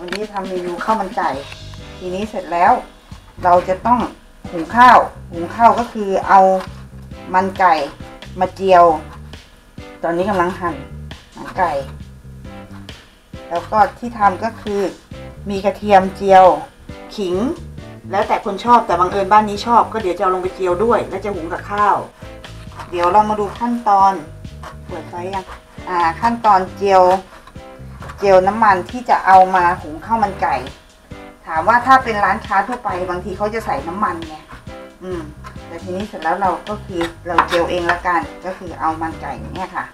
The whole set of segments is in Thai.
วันนี้ทำเมนูข้าวมันไก่ ทีนี้เสร็จแล้ว เราจะต้องหุงข้าวหุงข้าวก็คือเอามันไก่มาเจียว ตอนนี้กำลังหั่นหนังไก่ แล้วก็ที่ทำก็คือมีกระเทียมเจียวขิง แล้วแต่คนชอบแต่บางเอิญบ้านนี้ชอบ ก็เดี๋ยวจะเอาลงไปเจียวด้วย แล้วจะหุงกับข้าว เดี๋ยวเรามาดูขั้นตอนเปิดไฟยังอ่าขั้นตอนเจียว เจียวน้ำมันที่จะเอามาหุงข้าวมันไก่ ถามว่าถ้าเป็นร้านค้าทั่วไปบางทีเขาจะใส่น้ำมันไงอืม แต่ทีนี้เสร็จแล้วเราก็คือเราเจียวเองละกัน ก็คือเอามันไก่เนี่ยค่ะ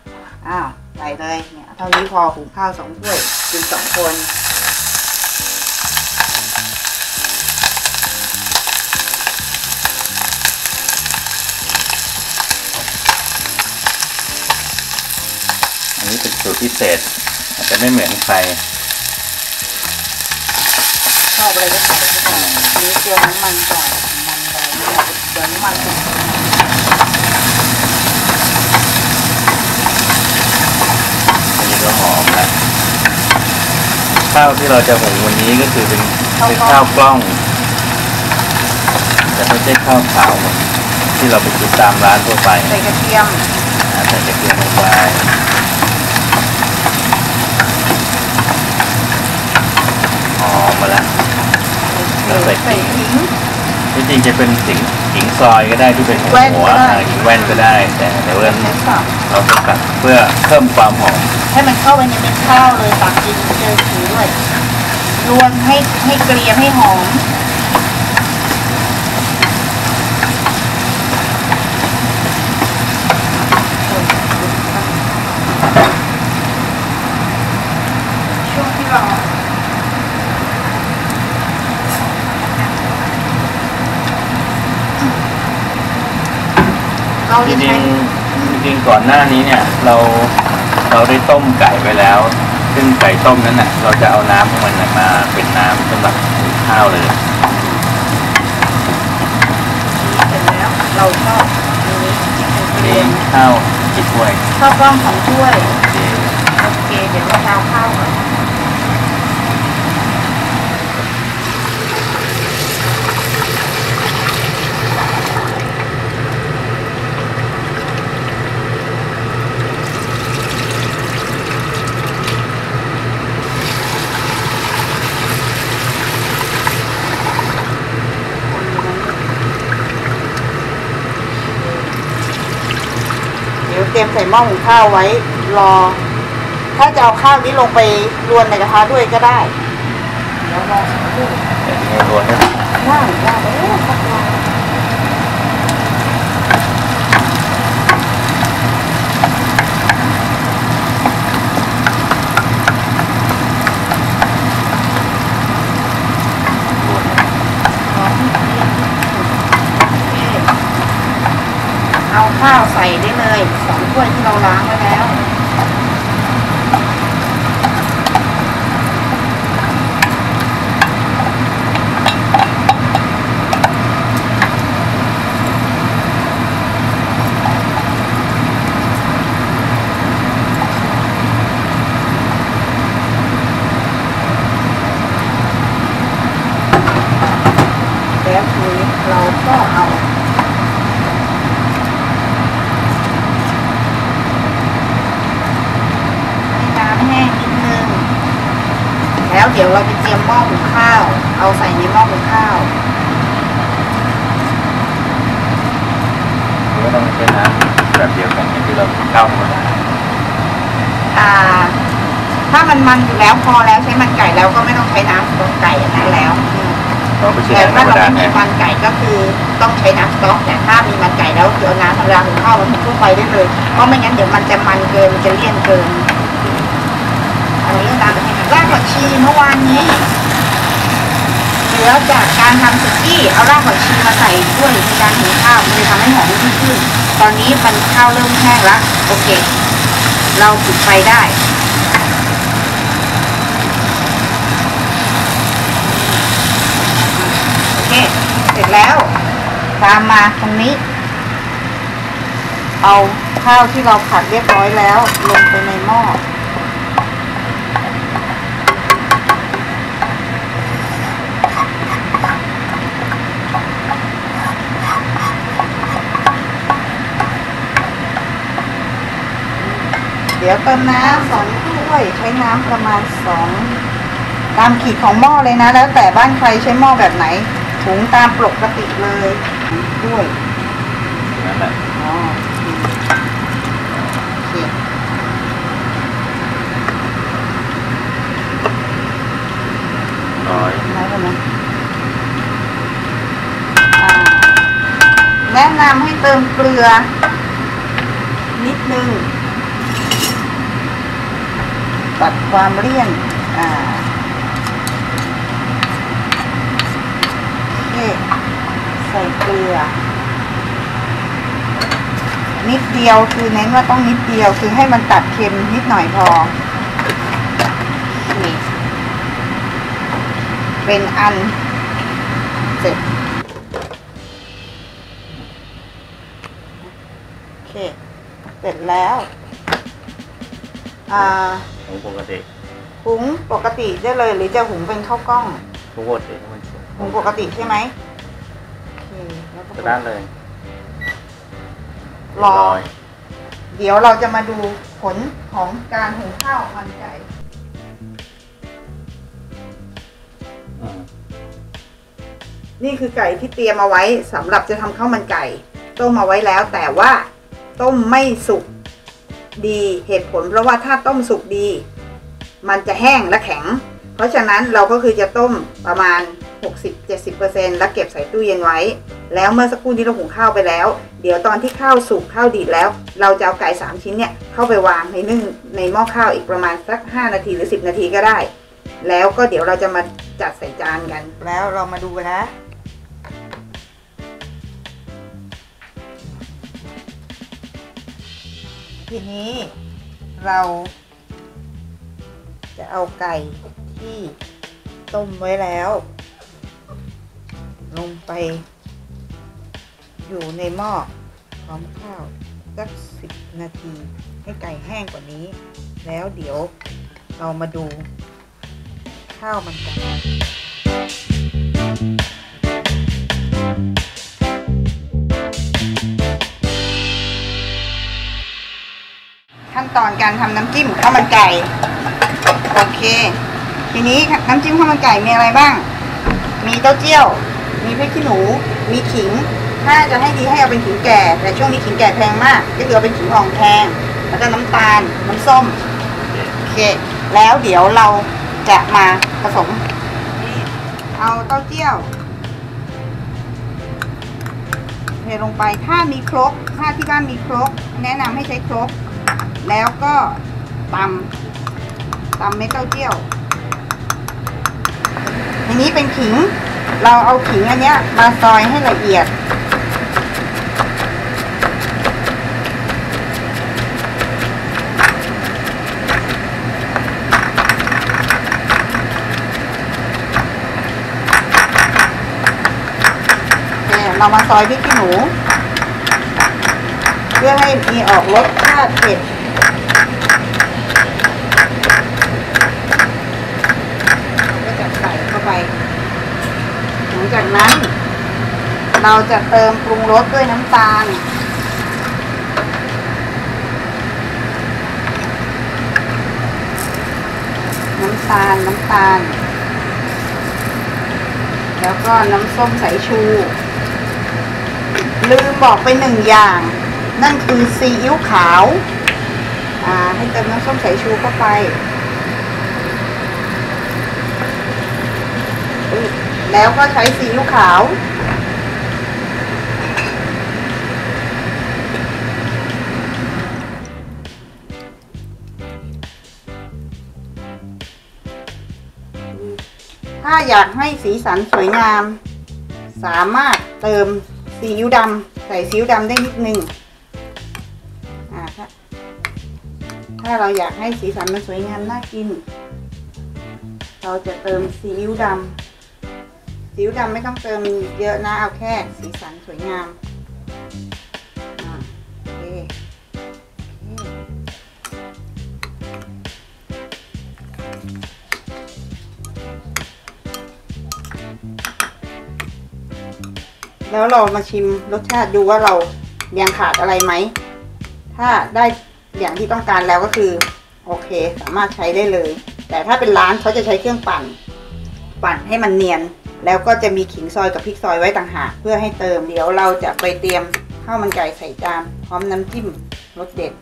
อ้าวใส่เลยเนี่ยเท่านี้พอหุงข้าวสองถ้วยกินสองคนอันนี้เป็นสูตรพิเศษ อาจจะไม่เหมือนใครชอบอะไรก็ใส่เข้าไปอันนี้เจียวน้ำมันก่อนมันแรงมากเดี๋ยวน้ำมันจะอันนี้ก็หอมแล้วข้าวที่เราจะหุงวันนี้ก็คือเป็นเป็นข้าวกล้องแต่ไม่ใช่ข้าวขาวเหมือนที่เราไปกินตามร้านทั่วไปใส่กระเทียมอ่าใส่กระเทียมลงไปหอ มมาแล้วแล้วใส่ใส่ขิงที่จริงจะเป็นสิงหิงซอยก็ได้ที่เป็นหัวแว่นหัวก็ได้อ่าหิงแว่นก็ได้ แต่เดี๋ยวเราใช้สับเราต้องตัดเพื่อเพิ่มความหอมให้มันเข้าไปในเม็ดข้าวเลยตักกินเจอขิงด้วยรวนให้ให้เกรียมให้หอม ช่วงที่เรา เราจจะริใช้งๆจริงๆก่อนหน้านี้เนี่ย เราเราได้ต้มไก่ไปแล้ว ซึ่งไก่ต้มนั้นน่ะเราจะเอาน้ำของมันน่ะมาเป็นน้ำสำหรับหุงข้าวเลย เสร็จแล้ว เราก็อันนี้อันนี้ข้าวกี่ถ้วยข้าวกล้องของถ้วยโอเค โอเค เดี๋ยวเราเอาข้าวก่อน เดี๋ยวเตรียม ใส่หม้อหุงข้าวไว้รอ ถ้าจะเอาข้าวนี้ลงไปรวนในกระทะด้วยก็ได้แล้วรอสักครู่รวนนะด้ได้เออครับรอรอให้เตรียมโอเคเอา ข้าวใส่ได้เลยสองถ้วยที่เราล้างไว้แล้วแล้วทีนี้เราก็เอาให้น้ำแห้งนิดนึง แล้ว เดี๋ยวเราไปเตรียมหม้อหุงข้าว เอาใส่ในหม้อหุงข้าวหรือว่าต้องใช้น้ำแบบเดียวกันอย่างที่เราข้าวธรรมดาอ่า ถ้ามันมันอยู่แล้วพอแล้วใช้มันไก่แล้วก็ไม่ต้องใช้น้ำสต๊อกไก่อันนั้นแล้วอืมเราไปใช้แต่น้ำธรถ้ารมเราดาไม่แทมีนมันไก่ก็คือต้องใช้น้ำสต๊อกแต่ถ้ามีมันไก่แล้วคือเอาน้ำธรรมดาหุงข้าวมันทั่วไปได้เลยเพราะไม่งั้นเดี๋ยวมันจะมันเกินมันจะเลี่ยนเกินเอาเรื่องตามไปที่ รากผักชีเมื่อวานนี้เหลือจากการทำสุกี้เอารากผักชีมาใส่ด้วยในการหุงข้าวมันจะทำให้หอมยิ่งขึ้น ตอนนี้มันข้าวเริ่มแห้งแล้วโอเค เราปิดไฟได้โอเคเสร็จแล้ว ตามมาตรงนี้ เอาข้าวที่เราผัดเรียบร้อยแล้ว ลงไปในหม้อ เดี๋ยวเติมน้ำสองถ้วยใช้น้ำประมาณสองตามขีดของหม้อเลยนะ แล้วแต่บ้านใครใช้หม้อแบบไหนถุงตามปกติเลยด้วยนั่นแหละอ๋อโอเคร้อยน้อยไปไหมอ่าแนะนำให้เติมเกลือนิดนึง ตัดความเลี่ยนใส่เกลือ นิดเดียวคือเน้นว่าต้องนิดเดียวคือให้มันตัดเค็มนิดหน่อยพอนี่เป็นอันเสร็จโอเคเสร็จแล้ว อ่าของปกติหุงปกติได้เลย หรือจะหุงเป็นข้าวกล้องปกติมันสุกหุงปกติใช่ไหมโอเคแล้วก็จะได้เลยรอร้อยเดี๋ยวเราจะมาดูผลของการหุงข้าวมันไก่อืมนี่คือไก่ที่เตรียมเอาไว้สำหรับจะทำข้าวมันไก่ ต้มเอาไว้แล้วแต่ว่าต้มไม่สุก ดีเหตุผล เพราะว่าถ้าต้มสุกดี มันจะแห้งและแข็ง เพราะฉะนั้นเราก็คือจะต้มประมาณ 60-70%แล้วเก็บใส่ตู้เย็นไว้ แล้วเมื่อสักครู่นี้เราหุงข้าวไปแล้ว เดี๋ยวตอนที่ข้าวสุกข้าวดีดแล้ว เราจะเอาไก่สามชิ้นเนี่ยเข้าไปวางในนึ่งในหม้อข้าวอีกประมาณสัก 5 นาทีหรือ 10 นาทีก็ได้ แล้วก็เดี๋ยวเราจะมาจัดใส่จานกัน แล้วเรามาดูกันนะ ทีนี้เราจะเอาไก่ที่ต้มไว้แล้ว ลงไป อยู่ในหม้อพร้อมข้าวสักสิบนาที ให้ไก่แห้งกว่านี้ แล้วเดี๋ยวเรามาดู ข้าวมันกัน ขั้นตอนการทำน้ำจิ้มข้าวมันไก่โอเค ทีนี้น้ำจิ้มข้าวมันไก่มีอะไรบ้าง มีเต้าเจี้ยว มีพริกขี้หนู มีขิง ถ้าจะให้ดีให้เอาเป็นขิงแก่ แต่ช่วงนี้ขิงแก่แพงมาก ก็คือเอาเป็นขิงอ่องแพงแล้วก็น้ำตาล น้ำส้มโอเค แล้วเดี๋ยวเราจะมาผสม เอาเต้าเจี้ยวเทลงไปถ้ามีครกถ้าที่บ้านมีครก แนะนำให้ใช้ครก แล้วก็ตำตำเม็ดเต้าเจี้ยวทีนี้เป็นขิง เราเอาขิงอันเนี้ยมาซอยให้ละเอียดเนี่ยเรามาซอยพริกขี้หนู พื่อให้มีออกรสชาติเผ็ดก็จะใส่เข้าไปหลังจากนั้น เราจะเติมปรุงรสด้วยน้ำตาลน้ำตาล น้ำตาล แล้วก็น้ำส้มสายชู ลืมบอกไปหนึ่งอย่าง นั่นคือซีอิ๊วขาวอ่าให้เติมน้ำส้มสายชูเข้าไปแล้วก็ใช้ซีอิ๊วขาว ถ้าอยากให้สีสันสวยงาม สามารถเติมซีอิ๊วดำใส่ซีอิ๊วดำได้นิดนึง ถ้าเราอยากให้สีสันมันสวยงามน่ากิน เราจะเติมซีอิ๊วดำซีอิ๊วดำไม่ต้องเติมเยอะนะเอาแค่สีสันสวยงามโอเคแล้วเรามาชิมรสชาติดูว่าเรายังขาดอะไรไหม ถ้าได้ อย่างที่ต้องการแล้วก็คือ โอเค สามารถใช้ได้เลย แต่ถ้าเป็นร้านเขาจะใช้เครื่องปั่น ปั่นให้มันเนียน แล้วก็จะมีขิงซอยกับพริกซอยไว้ต่างหากเพื่อให้เติมเดี๋ยวเราจะไปเตรียมข้าวมันไก่ใส่จานพร้อมน้ำจิ้มรสเด็ด